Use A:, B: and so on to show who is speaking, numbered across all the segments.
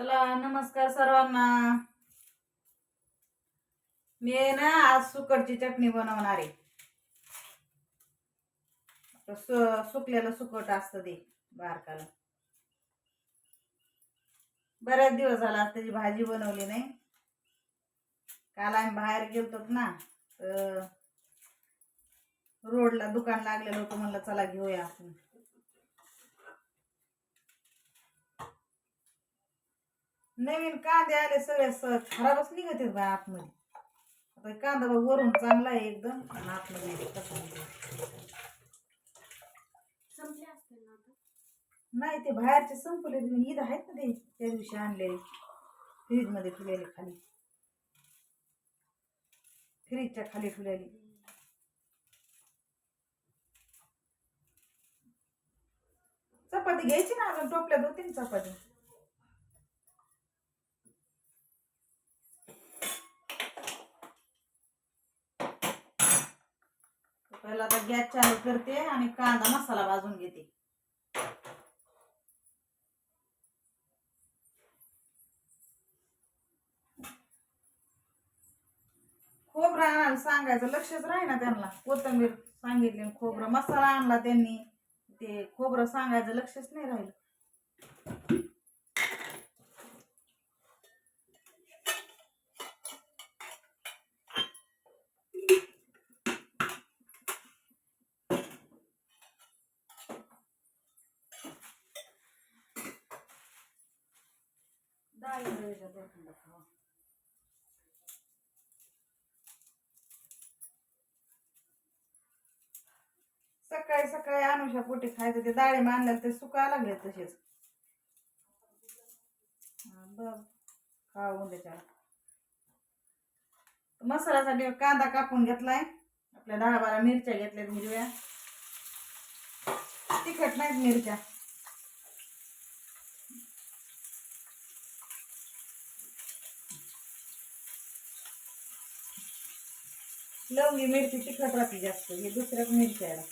A: चला नमस्कार सर्वांना. मी आहे ना आज सुकटची चटणी बनवणार आहे. सु सुकलेलं सुकट असतं ते बारकाला. बऱ्याच दिवस झाला त्याची भाजी बनवली नाही. काल आम्ही बाहेर गेलतो ना तर रोडला दुकान लागलेलं होतं म्हणलं चला घेऊया आपण. नवीन कांदे आले सगळे स खराबच निघत आहेत बा आतमध्ये. आता कांदा बघ वरून चांगला आहे एकदम. आणि आतमध्ये कसा आहे.
B: संपले असतील ना आता?
A: नाही ते बाहेरचे संपले ईद आहेत ना ते त्या दिवशी आणलेले फ्रीजमध्ये ठेवलेले खाली. फ्रीजच्या खाली ठेवलेली. चपाती घ्यायची ना अजून टोपल्या दोन तीन चपाती पहिला आता गॅस चालू करते आणि कांदा मसाला भाजून घेते. खोबरा आणायला सांगायचं लक्षच राही ना त्यांना. कोथिंबीर सांगितली खोबरा मसाला आणला त्यांनी. ते खोबरं सांगायचं लक्षच नाही राहिलं. सकाळी सकाळी अनुषा पोटी खायचं ते डाळी मानले ते सुकायला लागले तसेच. हा, बघ खावा उद्याच्या मसाल्यासाठी कांदा कापून घेतलाय. आपल्या दहा बारा मिरच्या घेतल्यात हिरव्या तिखट नाहीत मिरच्या. लवंगी मिरची तिखट राहते जास्त हे दुसऱ्या मिरच्या आहे.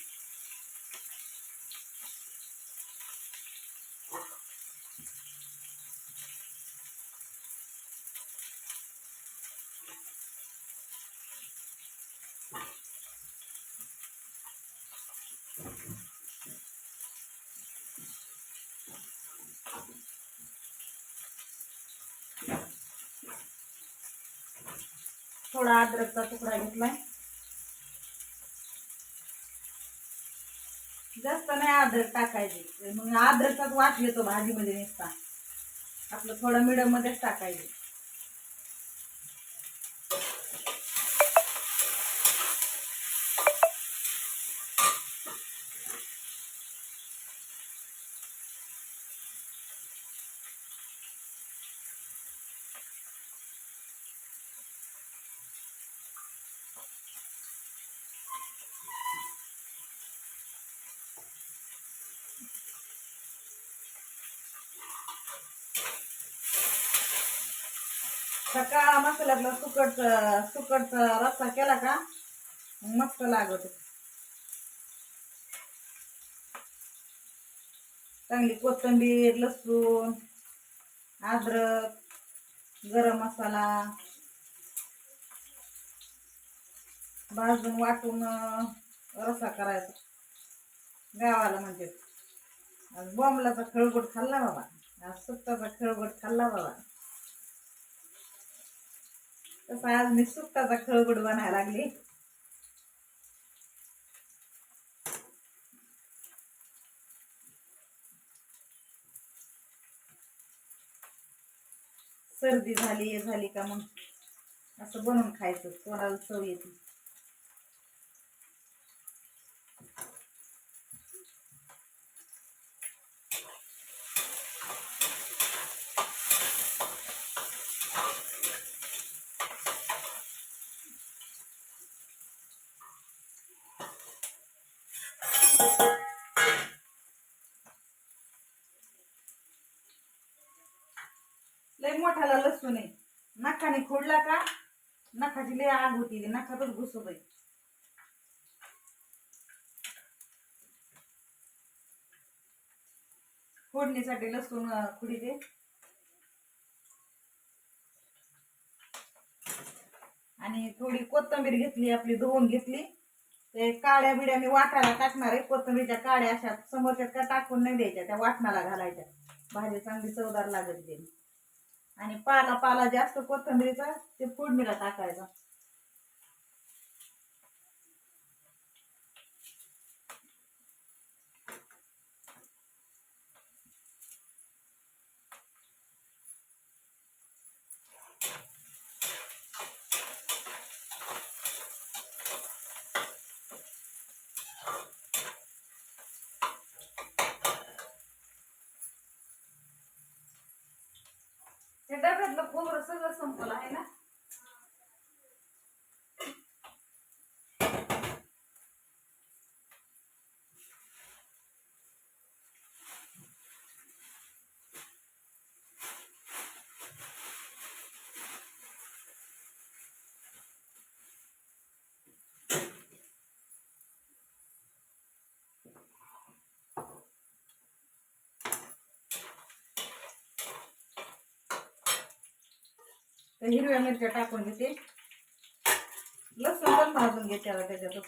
A: थोडा अद्रकचा तुकडा घेतलाय. जास्त नाही अद्रक टाकायचे. मग अद्रकचाच वास येतो भाजीमध्ये नुसता. आपलं थोडं मिडियम मध्येच काळा सकाळ लागला सुकट सुकटचा रस्सा केला का मग मस्त लागत. चांगली कोथिंबीर लसूण अद्रक गरम मसाला भाजून वाटून रस्सा करायचा. गावाला म्हणजे. आज बॉम्बलाचा खळगोट खाल्ला बाबा. आज सुट्टाचा खळगोट खाल्ला बाबा. तसं आज मी सुट्टाचा खळगुड बनायला लागली. सर्दी झाली हे झाली का मग? असं बनवून खायचं तोंडाला चव येते. नखाला लसूण आहे. नखाने खोडला का? नखाची लय आग होती नखातच घुसू आहे फोडणीसाठी लसूण खुडी दे. आणि थोडी कोथंबीर घेतली आपली धुवून घेतली. ते काड्या बिड्या मी वाटाला टाकणार आहे. कोथंबीरच्या काड्या अशा समोरच्या का टाकून नाही द्यायच्या त्या वाटणाला घालायच्या. भाजी चांगली चवदार लागत गेली आणि पाला पाला जास्त कोथिंबीरीचा ते फोडणीला टाकायचा हे डब्यातलं खोबरं संपलं आहे ना? तर हिरव्या मिरच्या टाकून घेते. लसूण पण भाजून घेते आता त्याच्यात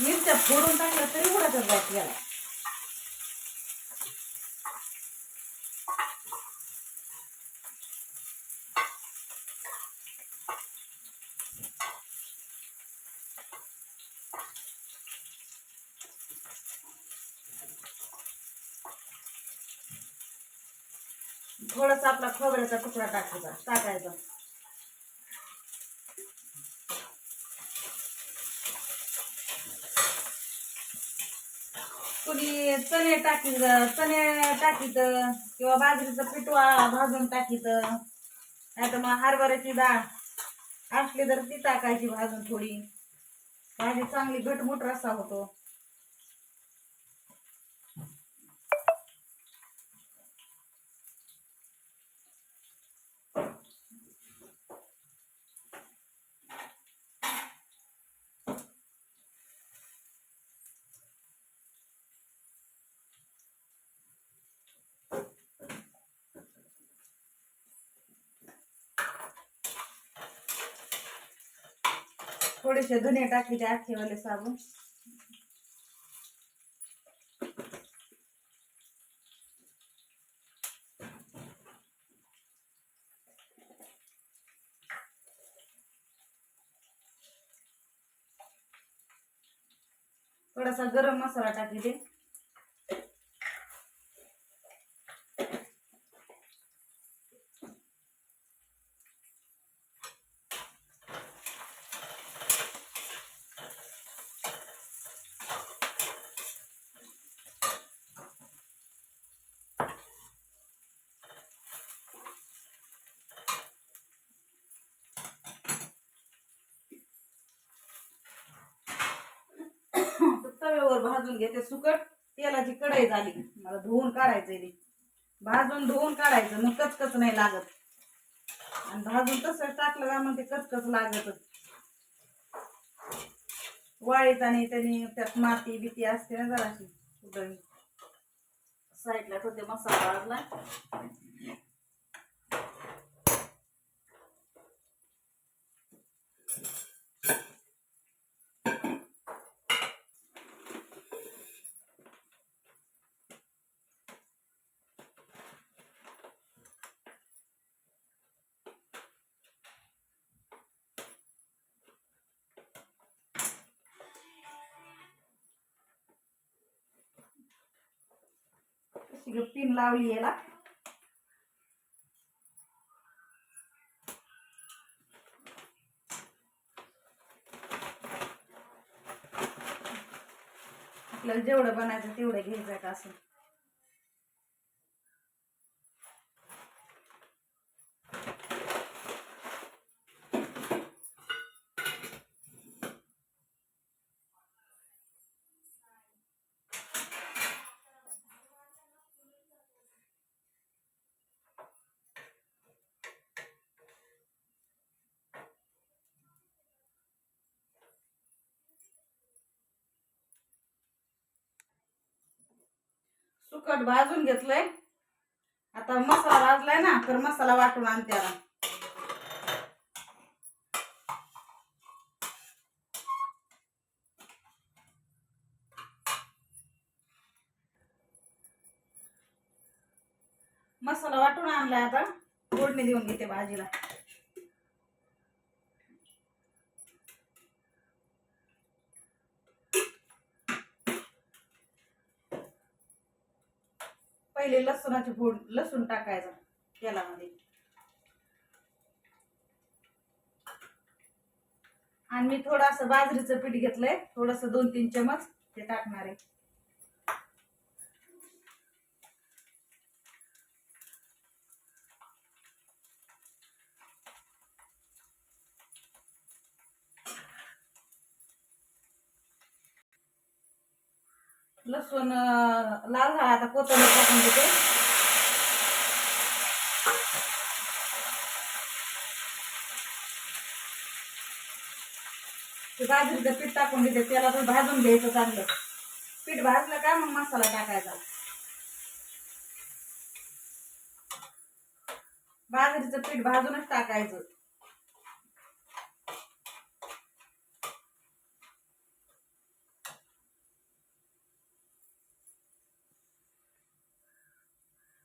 A: मिरच्या फोडून टाकल्या तरी उडायचं जात याला. खोबऱ्याचा तुकडा टाकायचा टाकायचा. कुणी चणे टाकीत चणे टाकीत किंवा बाजरीचं पिठवा भाजून टाकीत. नाही तर मग हरभऱ्याची डाळ असली तर ती टाकायची भाजून थोडी. भाजी चांगली घटमुट रस्सा होतो. थोडेसे धने टाकीचे आखेवाले साबण. थोडासा गरम मसाला टाकीते तव्यावर भाजून घेते सुकट. तेलाची कढई झाली मला धुवून काढायचंय ते. भाजून धुवून काढायचं मग कचकच नाही लागत. आणि भाजून तसं टाकलं का मग ते कचकच लागत. वाळीत आणि त्यांनी त्यात माती बिती असते ना जराशी साईडला होते मसाला पिन लावली याला. आपल्याला जेवढं बनायचं तेवढं घ्यायचं का असं. सुकट भाजून घेतलंय. आता मसाला भाजलाय ना तर मसाला वाटून आणते आता. मसाला वाटून आणलाय आता. फोडणी देऊन घेते भाजीला. पहिले लसूणाची फोड लसूण टाकायचा तेलामध्ये. आणि मी थोडंसं बाजरीचं पीठ घेतलंय. थोडस दोन तीन चमच ते टाकणार आहे. लसूण लाल झाला आता कोथंबीर टाकून देते. ते बाजरीचं पीठ टाकून देते त्याला तर भाजून घ्यायचं चांगलं. पीठ भाजलं का मग मसाला टाकायचा. बाजरीचं पीठ भाजूनच टाकायचं.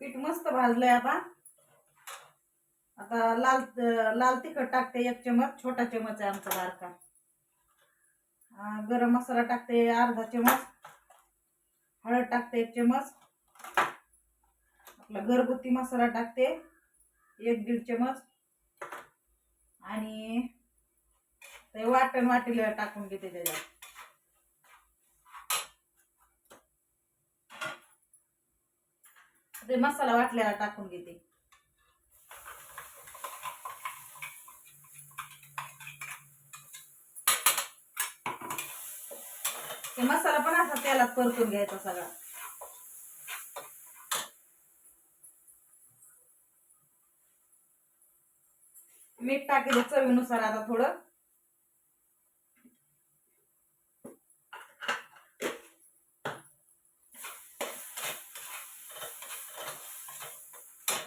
A: पीठ मस्त भाजलंय आता. आता लाल लाल तिखट टाकते एक चमच छोटा चमच आहे आमचा बारका. गरम मसाला टाकते अर्धा चमच हळद टाकते एक चमच आपला घरगुती मसाला टाकते एक दीड चमच आणि ते वाटण वाटीला टाकून घेते त्याच्यात. ते मसाला वाटल्याला टाकून घेते. ते मसाला पण असा तेलात परतून घ्यायचा सगळा. मीठ टाकेल चवीनुसार आता थोडं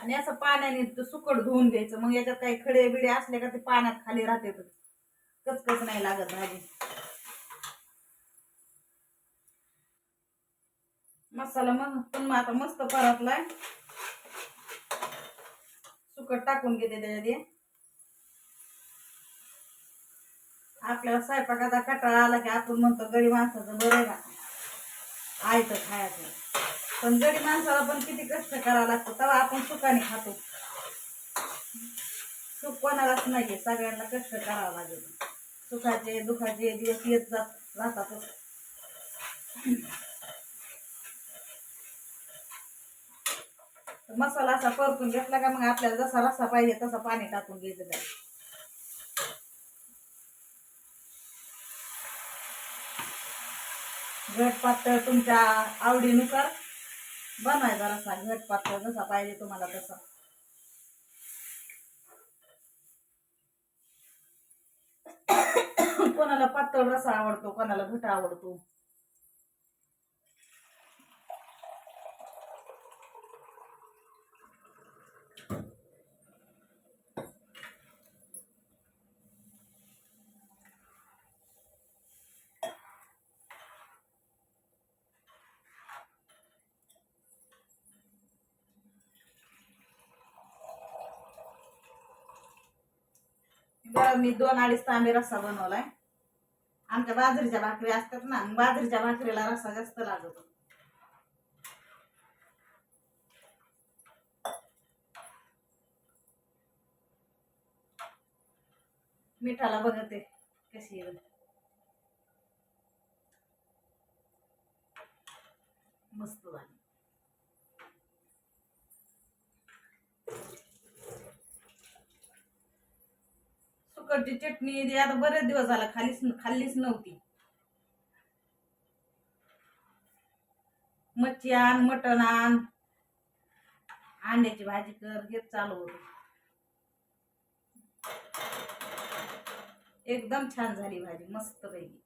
A: आणि असं पाण्याने सुकट धुवून घ्यायचं. मग याच्यात काही खडे बिडे असले का ते पाण्यात खाली राहते कचकच नाही लागत भाजी. मसाला मग पण मग आता मस्त परतलाय. सुकट टाकून घेते त्याच्यात आपल्याला स्वयंपाकाचा कटाळा आला की आपण म्हणतो गरीब माणसाचं बरं आहे का? आयतं खायचं. पण गडी माणसाला पण किती कष्ट करावं लागतं तेव्हा आपण सुखाने खातो. सुख कोणालाच नाहीये सगळ्यांना कष्ट करावं लागेल. सुखाचे दुखाचे दिवस येत जात राहतातच. मसाला असा परतून घेतला का मग आपल्याला जसा रस्सा पाहिजे तसा पाणी टाकून घ्यायचं जाईल घट पातळ तुमच्या आवडीनुसार बनवायचा रस्सा घट पातळ जसा पाहिजे तुम्हाला तसा. कोणाला पातळ रसा आवडतो कोणाला घट आवडतो. मी दोन अडीच तांबे रस्सा बनवलाय. आमच्या बाजरीच्या भाकरी असतात ना बाजरीच्या भाकरीला रस्सा जास्त लागतो. मिठाला बघते कशी येईल मस्त झाली सुकटची चटणी आता बरेच दिवस झाला खालीच खाल्लीच नव्हती. मच्छी आण मटण आण. अंड्याची भाजी कर घेत चालू होत. एकदम छान झाली भाजी मस्त पैकी.